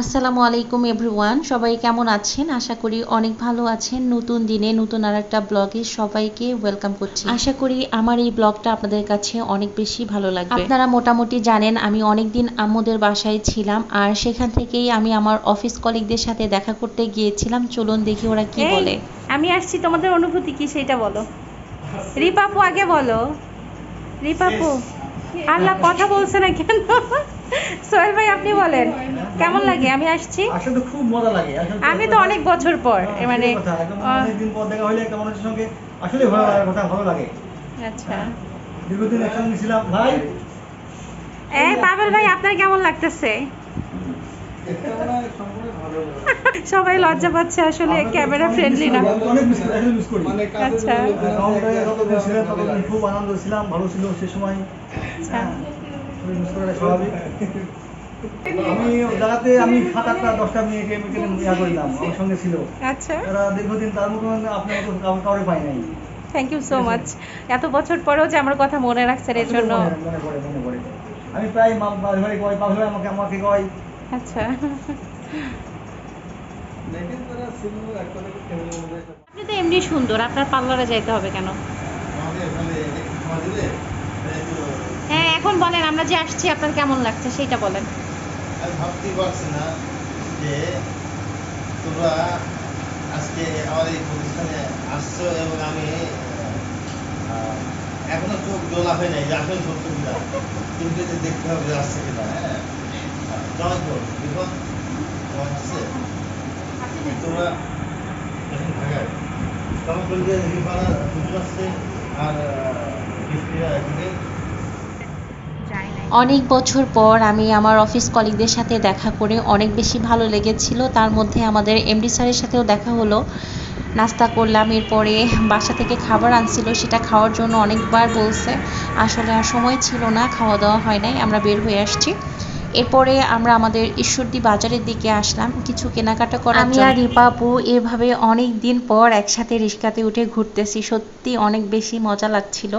আসসালামু আলাইকুম এভরিওয়ান সবাই কেমন আছেন? আশা করি অনেক ভালো আছেন। নতুন দিনে নতুন আর একটা ব্লগে সবাইকে ওয়েলকাম করছি। আশা করি আমার এই ব্লগটা আপনাদের কাছে অনেক বেশি ভালো লাগবে। আপনারা মোটামুটি জানেন আমি অনেক দিন আম্মুদের বাসায় ছিলাম আর সেখান থেকেই আমি আমার অফিস কলিগদের সাথে দেখা করতে গিয়েছিলাম। চলুন দেখি ওরা কি বলে। আমি আসছি। তোমাদের অনুভূতি কি সেটা বলো। রিপাপু আগে বলো। রিপাপু আল্লাহ কথা বলছে না কেন? সোহেল ভাই আপনি বলেন। কেমন লাগে? আমি আসছি। আসলে খুব মজা লাগে। আমি তো অনেক বছর পর হ্যাঁ, মানে অনেকদিন পর দেখা হলে একটা মানুষের সঙ্গে? আসলে ভালো লাগে কথা ভালো লাগে। আচ্ছা। দীর্ঘদিন একসঙ্গে ছিলাম। ভাই? এই পাবেল ভাই আপনার কেমন লাগতেছে? সবাই লজ্জা পাচ্ছে আসলে ক্যামেরা ফ্রেন্ডলি না। আচ্ছা। খুব আনন্দ ছিলাম ভালো ছিল সে সময়। আচ্ছা। করাটা স্বাভাবিক আমি জায়গাতে আমি সাত আটটা দশটা মেয়েকে মেয়েকে ইয়া করলাম আমার সঙ্গে ছিল। আচ্ছা। তারা দীর্ঘদিন তার মতো আপনার মতো কাউ- কাউরে পাই নাই। থ্যাংক ইউ সো মাচ এত বছর পরেও যে আমার কথা মনে রাখছেন এর জন্য। মনে- মনে পড়ে মনে পড়ে। আমি প্রায় বাড়ি বাড়ি কয় পাগল আমাকে আমাকে কয়। আচ্ছা। আপনি তো এমনি সুন্দর আপনার পার্লারে যাইতে হবে কেন? এখন বলেন, আমরা যে আসছি, আপনার কেমন লাগছে? সেইটা বলেন। আমি ভাবতেই পারছি না যে তোমরা আজকে আমার এই প্রতিষ্ঠানে আসছো এবং আমি এখনও চোখ জোলা হয়ে যায় যে আসলে সত্য কিনা। কিন্তু এটা দেখতে হবে যে আসছে কিনা হ্যাঁ? জমা করো বিপদ তোমার আসছে তোমরা এখন ঢাকায়। জমা করে দিয়ে রিফানা দুজন আসছে আর এদিকে। অনেক বছর পর আমি আমার অফিস কলিগদের সাথে দেখা করে অনেক বেশি ভালো লেগেছিল। তার মধ্যে আমাদের এমডি স্যারের সাথেও দেখা হলো। নাস্তা করলাম এরপরে বাসা থেকে খাবার আনছিল সেটা খাওয়ার জন্য অনেকবার বলছে। আসলে আর সময় ছিল না খাওয়া দাওয়া হয় নাই আমরা বের হয়ে আসছি। এরপরে আমরা আমাদের ঈশ্বরদী বাজারের দিকে আসলাম। কিছু কেনাকাটা করার আমি আর রিপাপু এভাবে অনেক দিন পর একসাথে রিক্সাতে উঠে ঘুরতেছি। সত্যি অনেক বেশি মজা লাগছিল।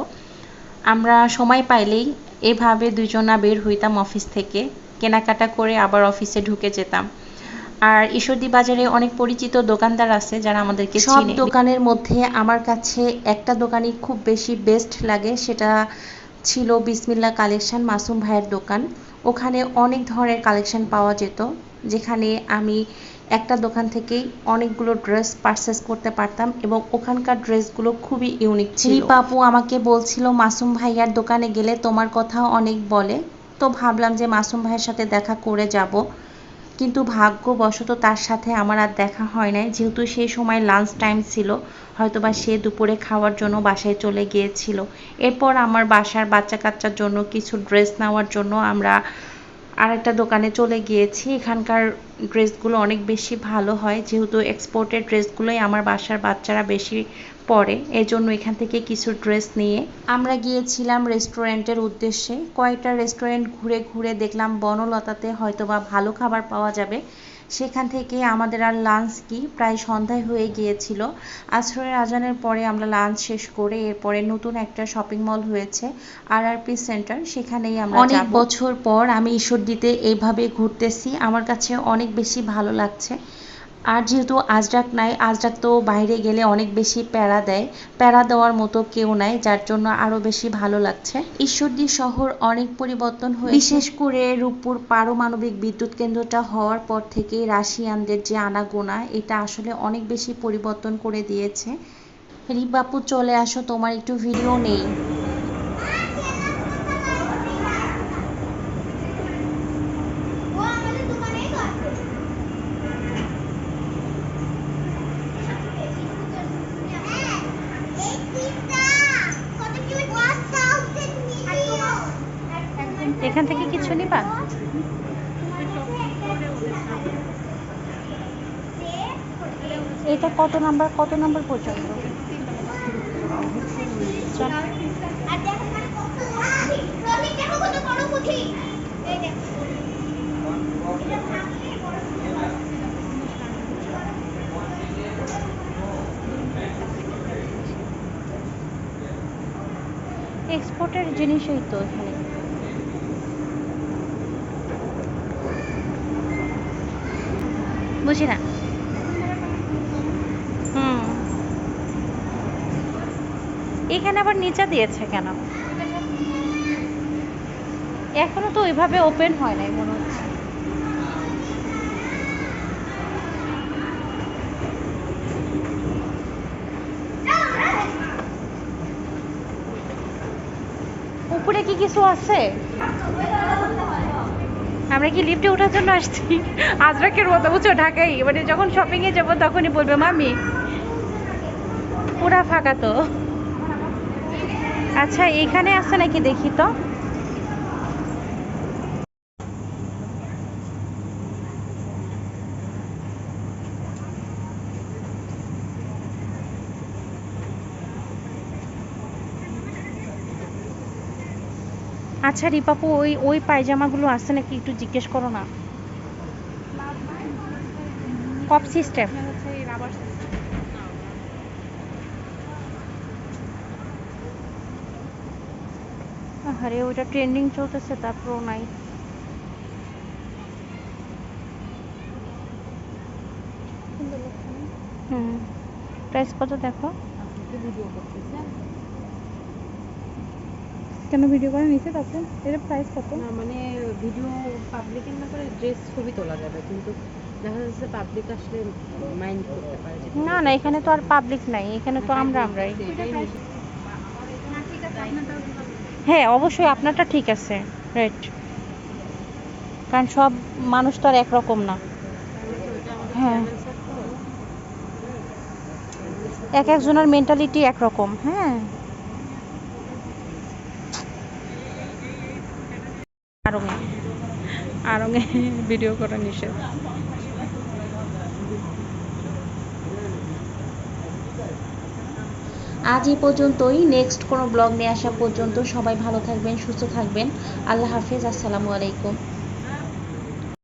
আমরা সময় পাইলেই এভাবে দুজনা বের হইতাম অফিস থেকে। কেনাকাটা করে আবার অফিসে ঢুকে যেতাম। আর ঈশ্বরদী বাজারে অনেক পরিচিত দোকানদার আছে যারা আমাদেরকে সব দোকানের মধ্যে আমার কাছে একটা দোকানই খুব বেশি বেস্ট লাগে সেটা ছিল বিসমিল্লা কালেকশন মাসুম ভাইয়ের দোকান। ওখানে অনেক ধরনের কালেকশন পাওয়া যেত যেখানে আমি একটা দোকান থেকেই অনেকগুলো ড্রেস পারচেস করতে পারতাম এবং ওখানকার ড্রেসগুলো খুবই ইউনিক ছিল। পাপু আমাকে বলছিল, মাসুম ভাইয়ার দোকানে গেলে তোমার কথা অনেক বলে। তো ভাবলাম যে মাসুম ভাইয়ের সাথে দেখা করে যাব। কিন্তু ভাগ্যবশত তার সাথে আমার আর দেখা হয় নাই। যেহেতু সেই সময় লাঞ্চ টাইম ছিল, হয়তোবা সে দুপুরে খাওয়ার জন্য বাসায় চলে গিয়েছিল। এরপর আমার বাসার বাচ্চা কাচ্চার জন্য কিছু ড্রেস নেওয়ার জন্য আমরা আরেকটা দোকানে চলে গিয়েছি। এখানকার ড্রেসগুলো অনেক বেশি ভালো হয়। যেহেতু এক্সপোর্টের ড্রেসগুলোই আমার বাসার বাচ্চারা বেশি পরে, এজন্য এখান থেকে কিছু ড্রেস নিয়ে। আমরা গিয়েছিলাম রেস্টুরেন্টের উদ্দেশ্যে। কয়েকটা রেস্টুরেন্ট ঘুরে ঘুরে দেখলাম বনলতাতে হয়তোবা ভালো খাবার পাওয়া যাবে। সেখান থেকে আমাদের আর লাঞ্চ কি? প্রায় সন্ধ্যায় হয়ে গিয়েছিল। আশ্রয়ের আজানের পরে আমরা লাঞ্চ শেষ করে এরপরে নতুন একটা শপিং মল হয়েছে আর আর পি সেন্টার সেখানেই আমরা অনেক বছর পর আমি ঈশ্বরদীতে এইভাবে ঘুরতেছি। আমার কাছে অনেক বেশি ভালো লাগছে। আর যেহেতু আজরাক নাই, আজরাক তো বাইরে গেলে অনেক বেশি প্যারা দেয়। প্যারা দেওয়ার মতো কেউ নাই, যার জন্য আরও বেশি ভালো লাগছে। ঈশ্বরদী শহর অনেক পরিবর্তন হয়েছে। বিশেষ করে রূপপুর পারমাণবিক বিদ্যুৎ কেন্দ্রটা হওয়ার পর থেকে রাশিয়ানদের যে আনাগোনা, এটা আসলে অনেক বেশি পরিবর্তন করে দিয়েছে। রিবাপু চলে আসো, তোমার একটু ভিডিও নেই ও আমাদের দোকানেই তো আছে হ্যাঁ, এই পিঠা কত কিউট 1000 মিলিয়ন এখান থেকে কিছু নিবা এটা কত নাম্বার কত নাম্বার পর্যন্ত চল। আর দেখো মানে কত আছে রনি দেখো কত বড় পুঁথি এই দেখো এটা ভাঙলে বড় পুঁথি হয়। এক্সপোর্টের জিনিসই তো এখানে বুঝি না হুম। এখানে আবার নিচে দিয়েছে কেন? এখনও তো ওইভাবে ওপেন হয় নাই মনে হচ্ছে। উপরে কি কিছু আছে? আমরা কি লিফটে ওঠার জন্য আসছি? আজরাকের মতো, বুঝছ, ঢাকাই। মানে যখন শপিং এ যাব, তখনই বলবে মামি পুরা ফাঁকা তো। আচ্ছা এখানে আছে নাকি দেখি তো? আচ্ছা রিপাপু, ওই ওই পায়জামাগুলো আছে নাকি একটু জিজ্ঞেস করো না? কপ সিস্টেম আরে ওইটা ট্রেন্ডিং চলতেছে, তারপরও নাই। হুম। প্রাইস কত দেখো? কেন ভিডিও করে নিছে তারপর এর প্রাইস কত? না মানে ভিডিও পাবলিকের না করে ড্রেস ছবি তোলা যাবে কিন্তু দেখা যাচ্ছে পাবলিক আসলে মাইন্ড করতে পারে না না এখানে তো আর পাবলিক নাই এখানে তো আমরা আমরাই। হ্যাঁ অবশ্যই আপনারটা ঠিক আছে রাইট কারণ সব মানুষ তো আর একরকম না। হ্যাঁ। এক একজনের মেন্টালিটি একরকম হ্যাঁ আরঙে আরঙে ভিডিও করা নিষেধ। আজ এই পর্যন্তই। নেক্সট কোনো ব্লগ নিয়ে আসা পর্যন্ত সবাই ভালো থাকবেন, সুস্থ থাকবেন। আল্লাহ হাফেজ, আসসালামু আলাইকুম।